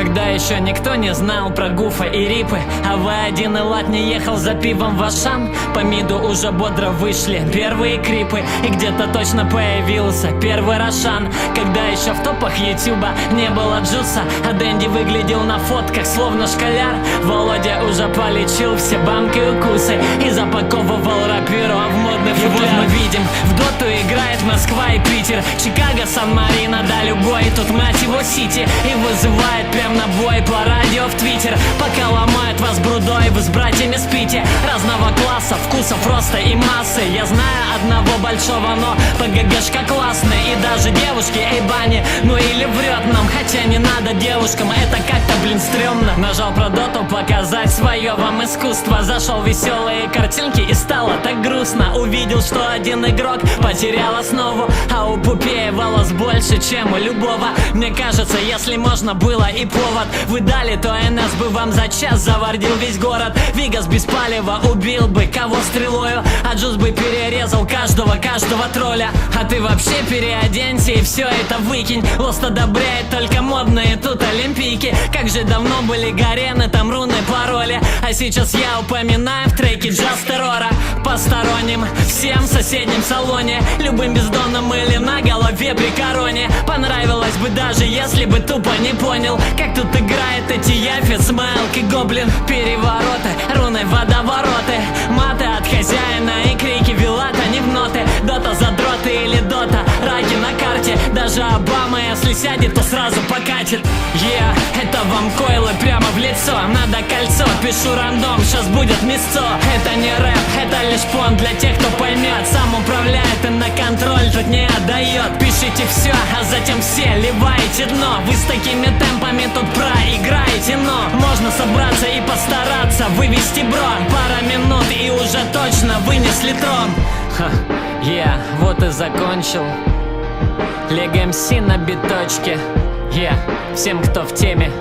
Тогда еще никто не знал про Гуфа и Рипы А В1 и Лат не ехал за пивом в Ашан По миду уже бодро вышли первые крипы И где-то точно появился первый Рошан. Когда еще в топах Ютуба не было джуса А Дэнди выглядел на фотках словно школяр. Володя уже полечил все банки укусы И запаковывал рапиру в модный футляр И вот мы видим, в доту играет Москва и Питер Чикаго, Сан-Марино, да любой Тут мать его Сити И вызывает прям на бой по радио в Твиттер. Пока ломают вас брудой, вы с братьями спите. Разного класса, вкусов, роста и массы. Я знаю одного большого, но ПГГшка классный И даже девушки, эй, бани, ну или врет нам. Хотя не надо девушкам, это как-то, блин, стрёмно. Нажал про доту показать свое вам искусство. Зашел веселые картинки и стало так грустно. Увидел, что один игрок потерял основу. А у Пупея волос больше, чем у любого. Мне кажется, если можно было и повод. Вы дали, то НС бы вам за час завардил весь город. Вигас без палева убил бы кого стрелою А Джуз бы перерезал каждого, каждого тролля. А ты вообще переоденься и все это выкинь. Лост одобряет только модные тут олимпийки. Как же давно были гарены, там руны, пароли. А сейчас я упоминаю в треке Джаз Террора Посторонним, всем в соседнем салоне Любым бездонным или на голове при короне. Понравилось бы даже, если бы тупо не понял Как тут играет эти яфи, смайлк и гоблин. Перевороты, руны, если сядет, то сразу покатит Yeah, это вам койлы прямо в лицо. Надо кольцо, пишу рандом, сейчас будет мясцо Это не рэп, это лишь фон для тех, кто поймет Сам управляет и на контроль тут не отдает Пишите все, а затем все ливаете дно. Вы с такими темпами тут проиграете, но Можно собраться и постараться вывести брон Пара минут и уже точно вынесли трон. Ха, yeah, вот и закончил Лег МС на биточке. Yeah, всем, кто в теме